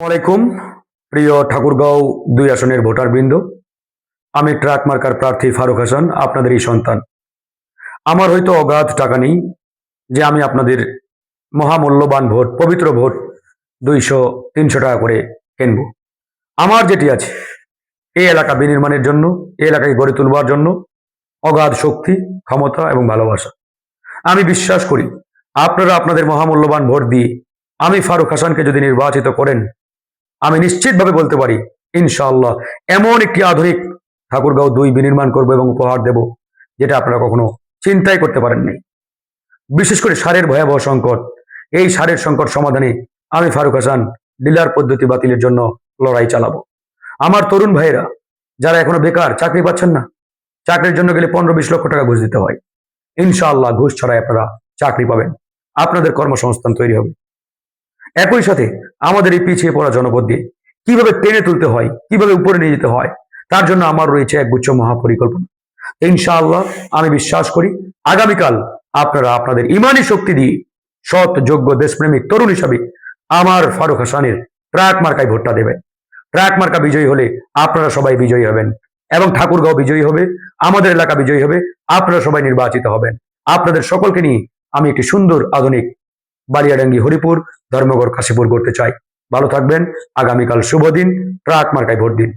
আলাইকুম, প্রিয় ঠাকুরগাঁও দুই আসনের ভোটার বৃন্দ আমি ট্রাক মার্কার প্রার্থী ফারুক হাসান আপনাদের এই সন্তান। আমার হয়তো অগাধ টাকা নেই যে আমি আপনাদের মহামূল্যবান ভোট, পবিত্র ভোট দুইশো, তিনশো টাকা করে কিনব। আমার যেটি আছে, এই এলাকা বিনির্মাণের জন্য, এই এলাকাকে গড়ে তুলবার জন্য অগাধ শক্তি, ক্ষমতা এবং ভালোবাসা। আমি বিশ্বাস করি, আপনারা আপনাদের মহামূল্যবান ভোট দিয়ে আমি ফারুক হাসানকে যদি নির্বাচিত করেন আমি নিশ্চিতভাবে বলতে পারি, ইনশাআল্লাহ, এমন একটি আধুনিক ঠাকুরগাঁও দুই বিনির্মাণ করব এবং উপহার দেব, যেটা আপনারা কখনো চিন্তাই করতে পারেননি। বিশেষ করে সারের ভয়াবহ সংকট, এই সারের সংকট সমাধানে আমি ফারুক হাসান ডিলার পদ্ধতি বাতিলের জন্য লড়াই চালাবো। আমার তরুণ ভাইয়েরা, যারা এখনও বেকার, চাকরি পাচ্ছেন না, চাকরির জন্য গেলে পনেরো বিশ লক্ষ টাকা ঘুষ দিতে হয়। ইনশাআল্লাহ, ঘুষ ছাড়াই আপনারা চাকরি পাবেন। আপনাদের কর্মসংস্থান তৈরি হবে। একই সাথে আমাদের এই পিছিয়ে পড়া জনপদ দিয়ে কীভাবে টেনে তুলতে হয়, কীভাবে উপরে নিয়ে যেতে হয়, তার জন্য আমার রয়েছে এক গুচ্ছ মহাপরিকল্পনা। ইনশাআল্লাহ আমি বিশ্বাস করি আগামীকাল আপনারা আপনাদের ইমানি শক্তি দিয়ে সৎ, যোগ্য, দেশপ্রেমিক, তরুণ হিসাবে আমার ফারুক হাসানের ট্রাক মার্কায় ভোটটা দেবেন। ট্রাক মার্কা বিজয়ী হলে আপনারা সবাই বিজয়ী হবেন এবং ঠাকুরগাঁও বিজয়ী হবে, আমাদের এলাকা বিজয়ী হবে, আপনারা সবাই নির্বাচিত হবেন। আপনাদের সকলকে নিয়ে আমি একটি সুন্দর আধুনিক বালিয়াডাঙ্গি হরিপুর ধর্মগড় কাশীপুর করতে চাই। ভালো থাকবেন আগামীকাল শুভ দিন ট্রাক মার্কায় ভোট দিন।